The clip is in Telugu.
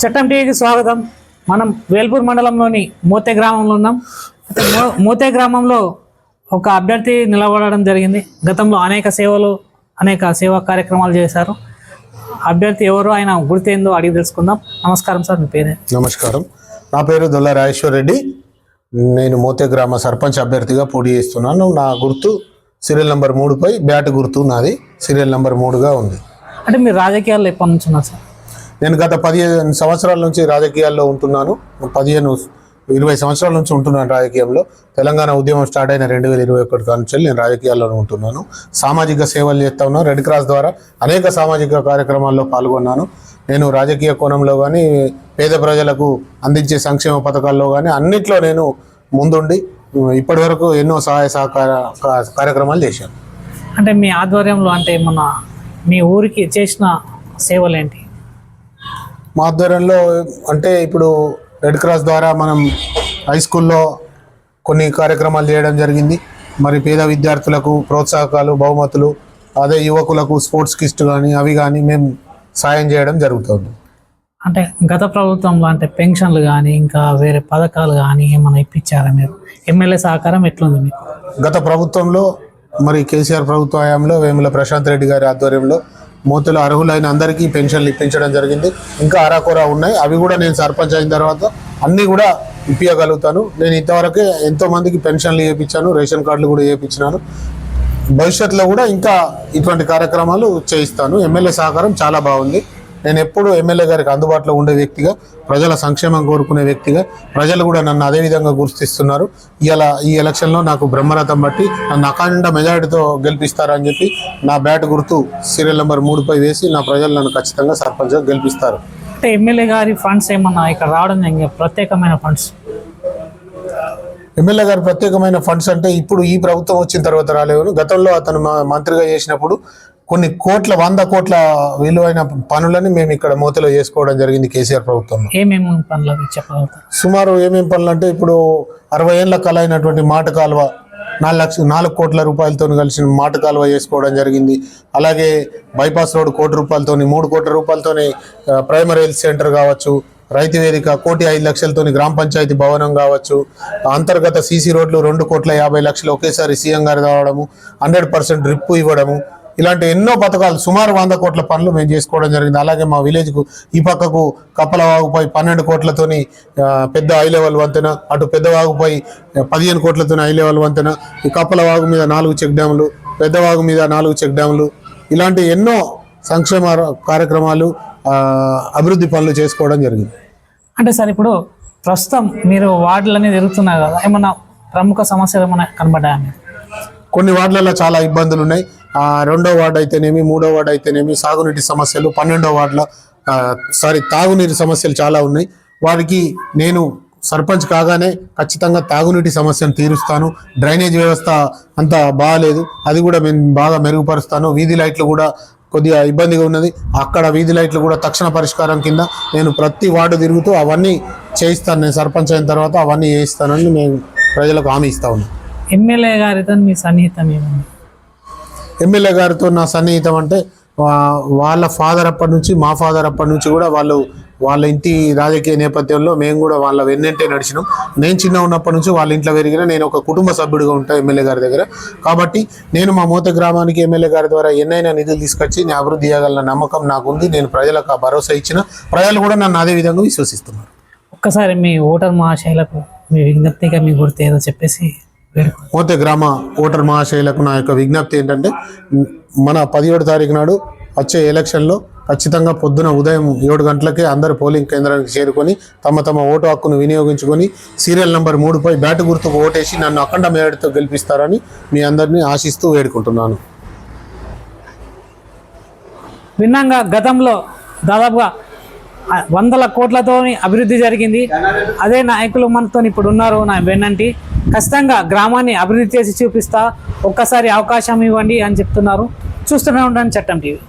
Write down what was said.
చట్టం టీవీకి స్వాగతం. మనం వేల్పూర్ మండలంలోని మోతే గ్రామంలో ఉన్నాం. అయితే మోతే గ్రామంలో ఒక అభ్యర్థి నిలబడడం జరిగింది. గతంలో అనేక సేవలు అనేక సేవా కార్యక్రమాలు చేశారు. అభ్యర్థి ఎవరు ఆయన గుర్తేందో అడిగి తెలుసుకుందాం. నమస్కారం సార్ మీ పేరే? నమస్కారం. నా పేరు దొల్ల రాజేశ్వర్ రెడ్డి. నేను మోతే గ్రామ సర్పంచ్ అభ్యర్థిగా పోటీ చేస్తున్నాను. నా గుర్తు సీరియల్ నెంబర్ మూడుపై బ్యాట్ గుర్తు నాది. సీరియల్ నెంబర్ మూడుగా ఉంది. అంటే మీరు రాజకీయాల్లో ఎప్పటి నుంచి ఉన్నారు సార్? నేను గత పదిహేను సంవత్సరాల నుంచి రాజకీయాల్లో ఉంటున్నాను. పదిహేను ఇరవై సంవత్సరాల నుంచి ఉంటున్నాను రాజకీయంలో. తెలంగాణ ఉద్యమం స్టార్ట్ అయిన రెండు వేల ఇరవై ఒకటి నుంచి నేను రాజకీయాల్లో ఉంటున్నాను. సామాజిక సేవలు చేస్తా ఉన్నాను. రెడ్ క్రాస్ ద్వారా అనేక సామాజిక కార్యక్రమాల్లో పాల్గొన్నాను. నేను రాజకీయ కోణంలో కానీ పేద ప్రజలకు అందించే సంక్షేమ పథకాల్లో కానీ అన్నిట్లో నేను ముందుండి ఇప్పటి వరకు ఎన్నో సహాయ సహకార కార్యక్రమాలు చేశాను. అంటే మీ ఆధ్వర్యంలో అంటే మన మీ ఊరికి చేసిన సేవలు ఏంటి మా ఆధ్వర్యంలో అంటే ఇప్పుడు రెడ్ క్రాస్ ద్వారా మనం హై స్కూల్లో కొన్ని కార్యక్రమాలు చేయడం జరిగింది. మరి పేద విద్యార్థులకు ప్రోత్సాహకాలు బహుమతులు అదే యువకులకు స్పోర్ట్స్ కిస్ట్ కానీ అవి కానీ మేము సాయం చేయడం జరుగుతుంది. అంటే గత ప్రభుత్వంలో అంటే పెన్షన్లు కానీ ఇంకా వేరే పథకాలు కానీ ఏమైనా ఇప్పించారా మీరు? ఎమ్మెల్యే సహకారం ఎట్లుంది మీకు? గత ప్రభుత్వంలో మరి కేసీఆర్ ప్రభుత్వ హయాంలో వేముల ప్రశాంత్ రెడ్డి గారి ఆధ్వర్యంలో మూతలు అర్హులైన అందరికీ పెన్షన్లు ఇప్పించడం జరిగింది. ఇంకా అరాకొరా ఉన్నాయి. అవి కూడా నేను సర్పంచ్ అయిన తర్వాత అన్నీ కూడా ఇప్పించగలుగుతాను నేను ఇంతవరకే ఎంతో మందికి పెన్షన్లు చేయించాను రేషన్ కార్డులు కూడా చేయించినాను భవిష్యత్తులో కూడా ఇంకా ఇటువంటి కార్యక్రమాలు చేయిస్తాను. ఎమ్మెల్యే సహకారం చాలా బాగుంది. నేను ఎప్పుడు ఎమ్మెల్యే గారికి అందుబాటులో ఉండే వ్యక్తిగా ప్రజల సంక్షేమం కోరుకునే వ్యక్తిగా ప్రజలు కూడా నన్ను అదే విధంగా గుర్తిస్తున్నారు. ఇలా ఈ ఎలక్షన్లో నాకు బ్రహ్మరథం బట్టి నన్ను అఖండ మెజారిటీతో గెలిపిస్తారని చెప్పి నా బ్యాట్ గుర్తు సీరియల్ నెంబర్ మూడుపై వేసి నా ప్రజలు నన్ను ఖచ్చితంగా సర్పంచ్గా గెలిపిస్తారు. అంటే ఎమ్మెల్యే గారి ఫండ్స్ ఏమన్నా ఇక్కడ రావడం ప్రత్యేకమైన ఫండ్స్. ఎమ్మెల్యే గారు ప్రత్యేకమైన ఫండ్స్ అంటే ఇప్పుడు ఈ ప్రభుత్వం వచ్చిన తర్వాత రాలేవు గతంలో అతను మంత్రిగా చేసినప్పుడు కొన్ని కోట్ల వంద కోట్ల విలువైన పనులని మేము ఇక్కడ మూతలో చేసుకోవడం జరిగింది కేసీఆర్ ప్రభుత్వంలో. ఏమేమి పనులు చెప్పగలుగుతారు? సుమారు ఏమేం పనులు అంటే ఇప్పుడు అరవై ఏళ్ళ కళ అయినటువంటి మాట కాలువ నాలుగు లక్ష నాలుగు కోట్ల రూపాయలతో కలిసిన మాట కాలువ చేసుకోవడం జరిగింది. అలాగే బైపాస్ రోడ్ కోటి రూపాయలతోని మూడు కోట్ల రూపాయలతోని ఆ, ప్రైమరీ హెల్త్ సెంటర్ కావచ్చు రైతు వేదిక కోటి ఐదు లక్షలతోని గ్రామ పంచాయతీ భవనం కావచ్చు అంతర్గత సీసీ రోడ్లు రెండు కోట్ల యాభై లక్షలు ఒకేసారి సీఎం గారు రావడము హండ్రెడ్ పర్సెంట్ డ్రిప్ ఇవ్వడము ఇలాంటి ఎన్నో పథకాలు సుమారు వంద కోట్ల పనులు మేము చేసుకోవడం జరిగింది. అలాగే మా విలేజ్కు ఈ పక్కకు కప్పలవాగుపై పన్నెండు కోట్లతోని పెద్ద హై లెవెల్ వంతెన అటు పెద్దవాగుపై పదిహేను కోట్లతోని హై లెవెల్ వంతెన ఈ కప్పలవాగు మీద నాలుగు చెక్ డ్యాములు పెద్దవాగు మీద నాలుగు చెక్ డ్యాములు ఇలాంటి ఎన్నో సంక్షేమ కార్యక్రమాలు అభివృద్ధి పనులు చేసుకోవడం జరిగింది. అంటే సార్ ఇప్పుడు ప్రస్తుతం మీరు వార్డులన్నీ తిరుగుతున్నారు కదా ఏమన్నా ప్రముఖ సమస్యలు ఏమైనా కనబడ్డాయా మీరు కొన్ని వార్డులలో చాలా ఇబ్బందులు ఉన్నాయి రెండో వార్డు అయితేనేమి మూడో వార్డు అయితేనేమి సాగునీటి సమస్యలు పన్నెండో వార్డులో సారీ తాగునీటి సమస్యలు చాలా ఉన్నాయి. వారికి నేను సర్పంచ్ కాగానే ఖచ్చితంగా తాగునీటి సమస్యను తీరుస్తాను. డ్రైనేజ్ వ్యవస్థ అంత బాగాలేదు. అది కూడా నేను బాగా మెరుగుపరుస్తాను. వీధి లైట్లు కూడా కొద్దిగా ఇబ్బందిగా ఉన్నది. అక్కడ వీధి లైట్లు కూడా తక్షణ పరిష్కారం కింద నేను ప్రతి వార్డు తిరుగుతూ అవన్నీ చేయిస్తాను. నేను సర్పంచ్ అయిన తర్వాత అవన్నీ చేయిస్తానని నేను ప్రజలకు హామీ ఇస్తా ఉన్నాను ఎమ్మెల్యే గారితో మీ సన్నిహితం ఏముంది? ఎమ్మెల్యే గారితో నా సన్నిహితం అంటే వాళ్ళ ఫాదర్ అప్పటి నుంచి మా ఫాదర్ అప్పటి నుంచి కూడా వాళ్ళు వాళ్ళ ఇంటి రాజకీయ నేపథ్యంలో మేము కూడా వాళ్ళ వెన్నంటే నడిచినాం. నేను చిన్న ఉన్నప్పటి నుంచి వాళ్ళ ఇంట్లో పెరిగిన నేను ఒక కుటుంబ సభ్యుడిగా ఉంటా ఎమ్మెల్యే గారి దగ్గర. కాబట్టి నేను మా మూత గ్రామానికి ఎమ్మెల్యే గారి ద్వారా ఎన్నైనా నిధులు తీసుకొచ్చి నేను అభివృద్ధి చేయగలన నమ్మకం నాకుంది. నేను ప్రజలకు ఆ భరోసా ఇచ్చిన ప్రజలు కూడా నన్ను అదే విధంగా విశ్వసిస్తున్నారు. ఒక్కసారి మీ ఓటర్ మహాశైలకు మీ విజ్ఞప్తిగా మీ గుర్తు ఏదో చెప్పేసి వేడుకో గ్రామ ఓటర్ మహాశైలకు నా యొక్క విజ్ఞప్తి ఏంటంటే మన పదిహేడు తారీఖు నాడు వచ్చే ఎలక్షన్లో ఖచ్చితంగా పొద్దున ఉదయం ఏడు గంటలకే అందరు పోలింగ్ కేంద్రానికి చేరుకొని తమ తమ ఓటు హక్కును వినియోగించుకొని సీరియల్ నెంబర్ మూడుపై బ్యాటు గుర్తుకు ఓటేసి నన్ను అఖండ మేడతో గెలిపిస్తారని మీ అందరినీ ఆశిస్తూ వేడుకుంటున్నాను. భిన్నంగా గతంలో దాదాపుగా వందల కోట్లతోని అభివృద్ధి జరిగింది. అదే నాయకులు మనతో ఇప్పుడు ఉన్నారు నా వెన్నంటి. ఖచ్చితంగా గ్రామాన్ని అభివృద్ధి చేసి చూపిస్తా. ఒక్కసారి అవకాశం ఇవ్వండి అని చెప్తున్నారు. చూస్తూనే ఉండండి చట్టం టీవీ.